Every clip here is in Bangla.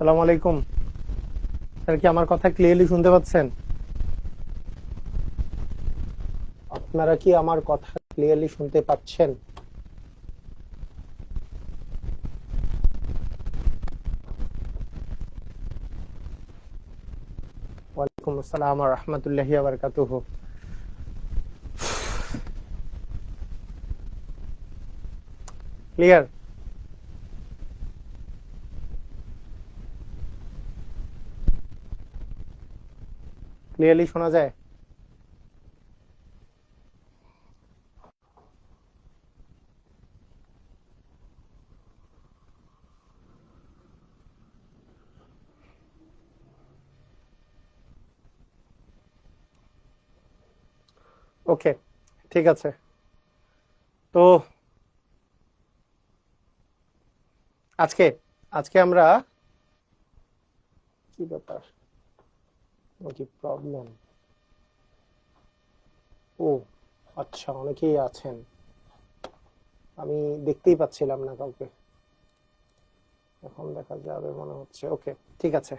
আসসালামু আলাইকুম। স্যার, কি আমার কথা ক্লিয়ারলি শুনতে পাচ্ছেন? আপনারা কি আমার কথা ক্লিয়ারলি শুনতে পাচ্ছেন? ওয়ালাইকুম আসসালাম রহমতুল্লাহি বারকাতুহু। ক্লিয়ার ক্লিয়ারলি শোনা যায়। ওকে ঠিক আছে। তো আজকে আজকে আমরা কি ব্যাপার? কি প্রবলেম ও আচ্ছা অনেকেই আছেন। আমি দেখতেই পাচ্ছিলাম না কাউকে। এখন দেখা যাবে মনে হচ্ছে। ওকে, ঠিক আছে।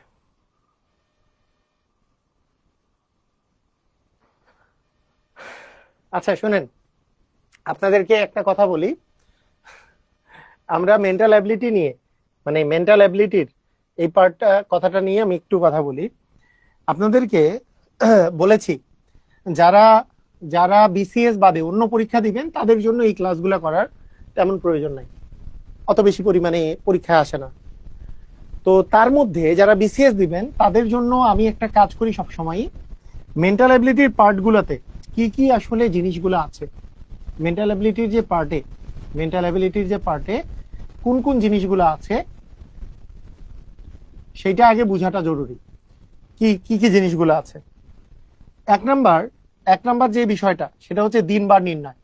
আচ্ছা শুনেন, আপনাদেরকে একটা কথা বলি। আমরা মেন্টাল অ্যাবিলিটি নিয়ে মানে মেন্টাল অ্যাবিলিটির এই পার্টটা কথাটা নিয়ে আমি একটু কথা বলি। আপনাদেরকে বলেছি, যারা যারা বিসিএস বাদে অন্য পরীক্ষা দিবেন, তাদের জন্য এই ক্লাসগুলো করার তেমন প্রয়োজন নাই। অত বেশি পরিমাণে পরীক্ষা আসে না। তো তার মধ্যে যারা বিসিএস দিবেন, তাদের জন্য আমি একটা কাজ করি সবসময় মেন্টাল অ্যাবিলিটির পার্টগুলোতে কি কি আসলে জিনিসগুলো আছে? মেন্টাল অ্যাবিলিটির যে পার্টে মেন্টাল অ্যাবিলিটির যে পার্টে কোন কোন জিনিসগুলো আছে, সেটা আগে বোঝাটা জরুরি। কি কি কি জিনিসগুলো আছে? এক নাম্বার এক নাম্বার যে বিষয়টা, সেটা হচ্ছে দিনবার নির্ণয়।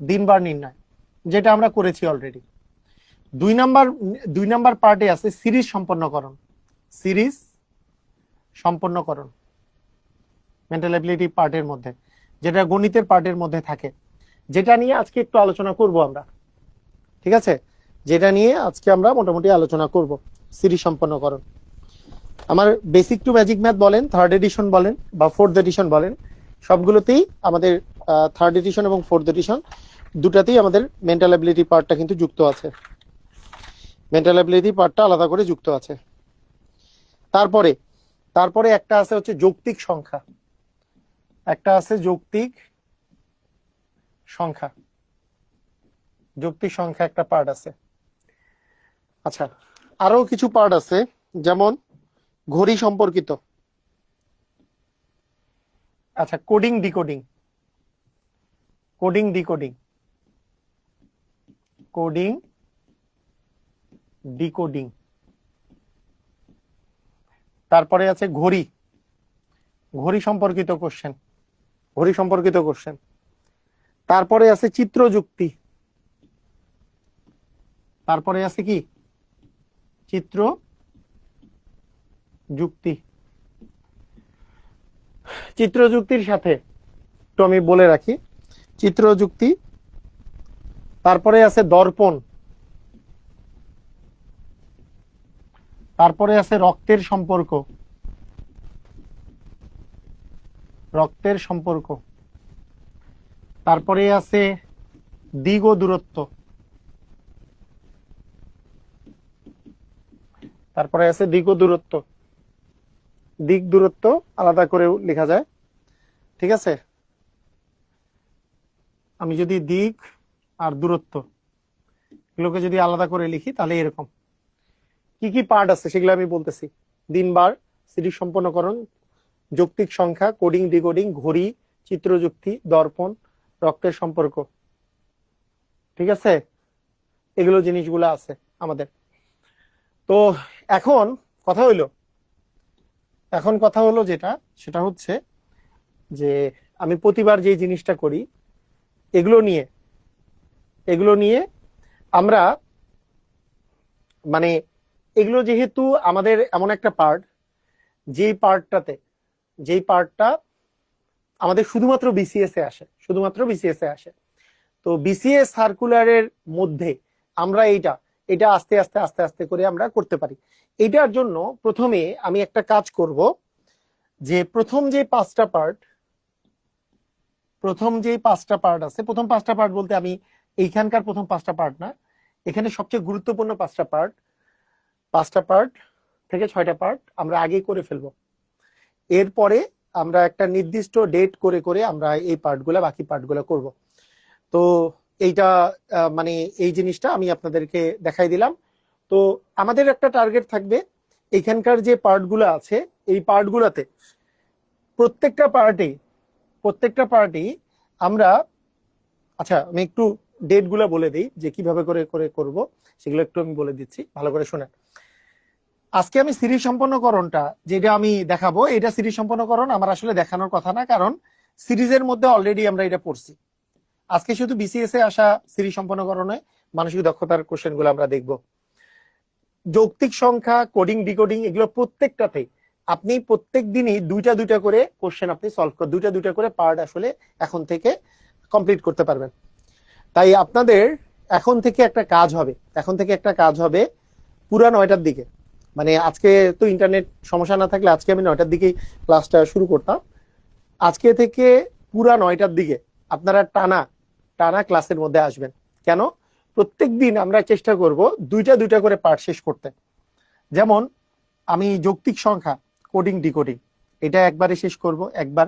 দিনবার নির্ণয়, যেটা আমরা করেছি অলরেডি দুই নাম্বার দুই নাম্বার পার্টে আছে সিরিজ সম্পন্নকরণ। সিরিজ সম্পন্নকরণ। মেন্টাল অ্যাবিলিটি পার্টের মধ্যে, যেটা গণিতের পার্টের মধ্যে থাকে। যেটা নিয়ে আজকে একটু আলোচনা করব আমরা। ঠিক আছে? যেটা নিয়ে আজকে আমরা মোটামুটি আলোচনা করব, সিরিজ সম্পন্নকরণ। আমার বেসিক টু ম্যাজিক ম্যাথ বলেন থার্ড এডিশন বলেন বা ফোর্থ এডিশন বলেন, সবগুলোতেই আমাদের থার্ড এডিশন এবং ফোর্থ এডিশন দুটাতেই আমাদের মেন্টাল অ্যাবিলিটি পার্টটা কিন্তু যুক্ত আছে। মেন্টাল অ্যাবিলিটি পার্টটা আলাদা করে যুক্ত আছে। তারপরে তারপরে একটা আছে হচ্ছে যৌক্তিক সংখ্যা। একটা আছে যৌক্তিক সংখ্যা। যৌক্তিক সংখ্যা একটা পার্ট আছে। আচ্ছা আরও কিছু পার্ট আছে, যেমন ঘড়ি সম্পর্কিত। আচ্ছা coding decoding coding decoding coding decoding তারপরে আছে ঘড়ি। ঘড়ি সম্পর্কিত কোশ্চেন ঘড়ি সম্পর্কিত কোশ্চেন তারপরে আছে চিত্র যুক্তি। তারপরে আছে কি? চিত্র যুক্তি। চিত্র যুক্তির সাথে একটু আমি বলে রাখি চিত্র যুক্তি তারপরে আছে দর্পণ। তারপরে আছে রক্তের সম্পর্ক। রক্তের সম্পর্ক। তারপরে আছে দিগ দূরত্ব। তারপরে আছে দিগ দূরত্ব। দিক দূরত্ব আলাদা করে লেখা যায়। ঠিক আছে? আমি যদি দিক আর দূরত্ব এগুলোকে যদি আলাদা করে লিখি, তাহলে এরকম। কি কি পার্ট আছে সেগুলো আমি বলতেছি। দিনবার সিরিজ সম্পন্নকরণ যৌক্তিক সংখ্যা, কোডিং, ডিকোডিং, ঘড়ি, চিত্রযুক্তি, দর্পণ, রক্তের সম্পর্ক। ঠিক আছে? এগুলো জিনিসগুলো আছে আমাদের। তো এখন কথা হইল এখন কথা হলো যেটা, সেটা হচ্ছে যে আমি প্রতিবার যে জিনিসটা করি, এগুলো নিয়ে এগুলো নিয়ে আমরা মানে এগুলো যেহেতু আমাদের এমন একটা পার্ট যেই পার্টটাতে যেই পার্টটা আমাদের শুধুমাত্র বিসিএস এ আসে, শুধুমাত্র বিসিএস এ আসে। তো বিসিএস সার্কুলারের মধ্যে আমরা এইটা এটা আস্তে আস্তে আস্তে আস্তে করে আমরা করতে পারি। এটার জন্য প্রথমে আমি একটা কাজ করব যে প্রথম যে পাঁচটা পার্ট প্রথম যে পাঁচটা পার্ট আছে, প্রথম পাঁচটা পার্ট বলতে আমি এইখানকার প্রথম পাঁচটা পার্ট না, এখানে সবচেয়ে গুরুত্বপূর্ণ পাঁচটা পার্ট পাঁচটা পার্ট থেকে ছয়টা পার্ট আমরা আগেই করে ফেলব। এরপরে আমরা একটা নির্দিষ্ট ডেট করে করে আমরা এই পার্টগুলো বাকি পার্টগুলো করব। তো এইটা মানে এই জিনিসটা আমি আপনাদেরকে দেখাই দিলাম। তো আমাদের একটা টার্গেট থাকবে। এখানকার যে পার্টগুলো আছে, এই পার্টগুলোতে প্রত্যেকটা পার্টি প্রত্যেকটা পার্টি আমরা আচ্ছা আমি একটু ডেটগুলো বলে দিই যে কীভাবে করে করে করব। সেগুলো একটু আমি বলে দিচ্ছি। ভালো করে শুনেন। আজকে আমি সিরিজ সম্পন্নকরণটা, যেটা আমি দেখাবো, এটা সিরিজ সম্পন্নকরণ আমার আসলে দেখানোর কথা না, কারণ সিরিজের মধ্যে অলরেডি আমরা এটা পড়ছি। আজকে শুধু বিসিএস এ আসা সিরিজ সম্পন্নকরণে মানসিক দক্ষতার কোশ্চেনগুলো আমরা দেখব। যৌক্তিক সংখ্যা কোডিং ডিকোডিং এগুলো প্রত্যেকটাতে আপনি প্রত্যেক দিনই দুইটা দুইটা করে কোশ্চেন আপনি সলভ করে দুইটা দুইটা করে পার্ট আসলে এখন থেকে কমপ্লিট করতে পারবেন। তাই আপনাদের এখন থেকে একটা কাজ হবে, এখন থেকে একটা কাজ হবে পুরা নয়টার দিকে। মানে আজকে তো ইন্টারনেট সমস্যা না থাকলে আজকে আমি নয়টার দিকেই ক্লাসটা শুরু করতাম। আজকে থেকে পুরা নয়টার দিকে আপনারা টানা টানা ক্লাসের মধ্যে আসবেন। কেন? প্রত্যেক দিন আমরা চেষ্টা করব দুইটা দুইটা করে পার্ট শেষ করতে। যেমন, আমি যৌক্তিক সংখ্যা কোডিং ডিকোডিং এটা একবারে শেষ করব, একবার।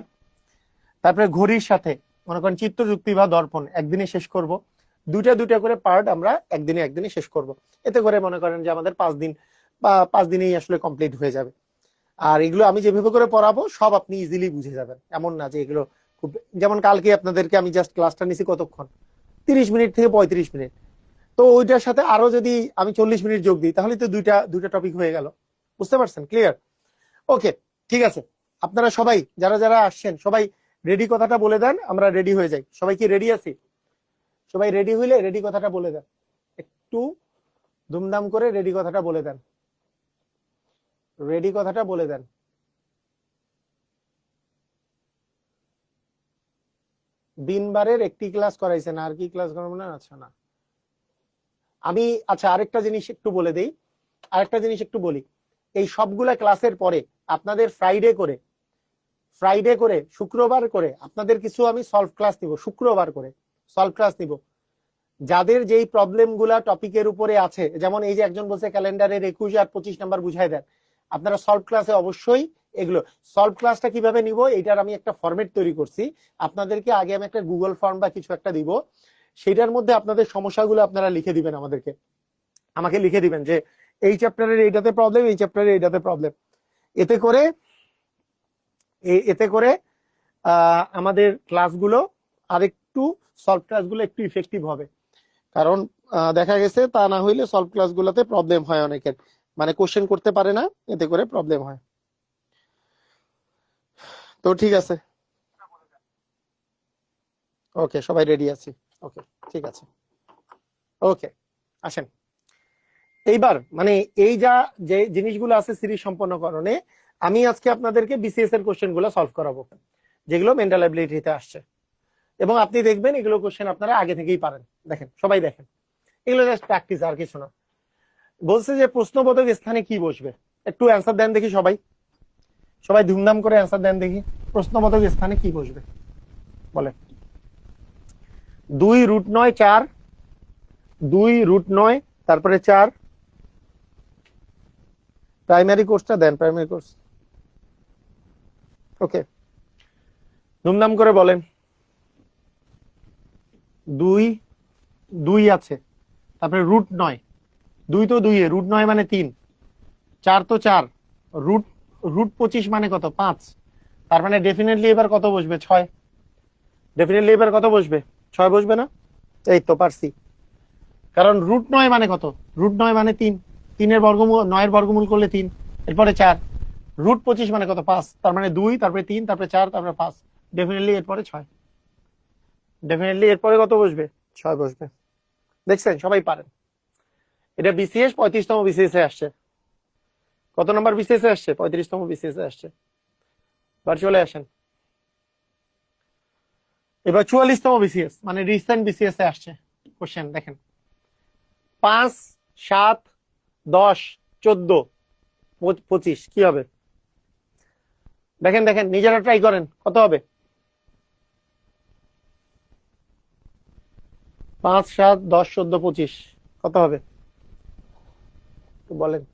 তারপরে ঘড়ির সাথে, মনে করেন চিত্রযুক্তি বা দর্পণ, একদিনে শেষ করব। দুইটা দুইটা করে পার্ট আমরা একদিনে একদিনে শেষ করব। এতে করে মনে করেন যে আমাদের পাঁচ দিন বা পাঁচ দিনেই আসলে কমপ্লিট হয়ে যাবে। আর এগুলো আমি যেভাবে করে পড়াবো, সব আপনি ইজিলি বুঝে যাবেন। এমন না যে এগুলো খুব যেমন কালকে আপনাদেরকে আমি জাস্ট ক্লাসটা নিছি কতক্ষণ? তিরিশ মিনিট থেকে পঁয়ত্রিশ মিনিট। তো ওইটার সাথে আরও যদি আমি চল্লিশ মিনিট যোগ দিই, তাহলে তো দুইটা দুইটা টপিক হয়ে গেল। বুঝতে পারছেন? ক্লিয়ার ওকে ঠিক আছে। আপনারা সবাই, যারা যারা আসছেন, সবাই রেডি কথাটা বলে দেন, আমরা রেডি হয়ে যাই। সবাই কি রেডি আছি? সবাই রেডি হইলে রেডি কথাটা বলে দেন। একটু দুমদাম করে রেডি কথাটা বলে দেন। রেডি কথাটা বলে দেন। দিনবারের একটি ক্লাস করাইছেন, আর কি ক্লাস করাবো না? আচ্ছা না। আমি আচ্ছা আরেকটা জিনিস একটু বলে দেই। আরেকটা জিনিস একটু বলি। এই সবগুলা ক্লাসের পরে আপনাদের ফ্রাইডে করে ফ্রাইডে করে, শুক্রবার করে আপনাদের কিছু আমি সলভ ক্লাস নিব, শুক্রবার করে সলভ ক্লাস নিব। যাদের যেই প্রবলেমগুলা টপিকের উপরে আছে, যেমন এই যে একজন বলছে ক্যালেন্ডারের একুশ আর পঁচিশ নাম্বার বুঝাই দেন, আপনারা সলভ ক্লাসে অবশ্যই এগুলো সলভ ক্লাসটা কীভাবে নিব? এটার আমি একটা ফরম্যাট তৈরি করছি। আপনাদেরকে আগে আমি একটা গুগল ফর্ম বা কিছু একটা দিব। সেটার মধ্যে আপনাদের সমস্যাগুলো আপনারা লিখে দিবেন আমাদেরকে। আমাকে লিখে দিবেন যে, এই চ্যাপ্টারের এইটাতে প্রবলেম এই চ্যাপ্টারের এইটাতে প্রবলেম এতে করে এতে করে আমাদের ক্লাসগুলো আরেকটু সলভ ক্লাসগুলো একটু ইফেক্টিভ হবে। কারণ দেখা গেছে তা না হইলে সলভ ক্লাসগুলোতে প্রবলেম হয় অনেকের। মানে কোশ্চেন করতে পারে না, এতে করে প্রবলেম হয়। তো ঠিক আছে। ওকে সবাই রেডি আছি। ওকে ঠিক আছে। ওকে আসেন। এইবার মানে এই যা, যে জিনিসগুলো আছে সিরিজ সম্পন্নকরণে, আমি আজকে আপনাদেরকে বিসিএস এর কোশ্চেনগুলো সলভ করাবো, যেগুলো মেন্টাল অ্যাবিলিটিতে আসছে। এবং আপনি দেখবেন এগুলো কোশ্চেন আপনারা আগে থেকেই পারেন। দেখেন, সবাই দেখেন। এগুলো জাস্ট প্র্যাকটিস আর কিছু না। বলছে যে প্রশ্নবোধক স্থানে কি বসবে? একটু অ্যান্সার দেন দেখি সবাই। সবাই ধুমধাম করে অ্যান্সার দেন দেখি, প্রশ্নবোধক স্থানে কি বসবে? বলে। দুই রুট নয় চার, দুই রুট নয়, তারপরে চার। প্রাইমারি কোর্সটা দেন প্রাইমারি কোর্স ওকে ধুমধাম করে বলেন। দুই দুই আছে, তারপরে রুট নয়। দুই তো দুই রুট নয় মানে তিন। চার তো চার রুট রুট পঁচিশ মানে কত? পাঁচ। তার মানে ডেফিনেটলি এবার কত বসবে? ছয়। ডেফিনেটলি এবার কত বসবে? ছয় বসবে না? এই তো, পারছি। কারণ রুট নয় মানে কত? রুট নয় মানে তিন। তিনের বর্গমূল, নয়ের বর্গমূল করলে তিন। এরপরে চার। রুট পঁচিশ মানে কত? পাঁচ। তার মানে দুই, তারপরে তিন, তারপরে চার, তারপরে পাঁচ। ডেফিনেটলি এরপরে ছয়। ডেফিনেটলি এরপরে কত বসবে? ছয় বসবে। দেখছেন? সবাই পারেন। এটা বিসিএস পঁয়ত্রিশতম বিসিএস এ আসছে। কত নম্বর বিসিএস এ আসছে? পঁয়ত্রিশতম বিসিএস আসছে। এবার চলে আসেন। এবার চুয়াল্লিশতম বিসিএস মানে রিসেন্ট বিসিএস আসছে। কোশ্চেন দেখেন। পাঁচ, সাত, দশ, চোদ্দ, পঁচ- পঁচিশ, কি হবে? দেখেন দেখেন, নিজেরা ট্রাই করেন, কত হবে? পাঁচ, সাত, দশ, চোদ্দ, পঁচিশ, কত হবে? বলেন।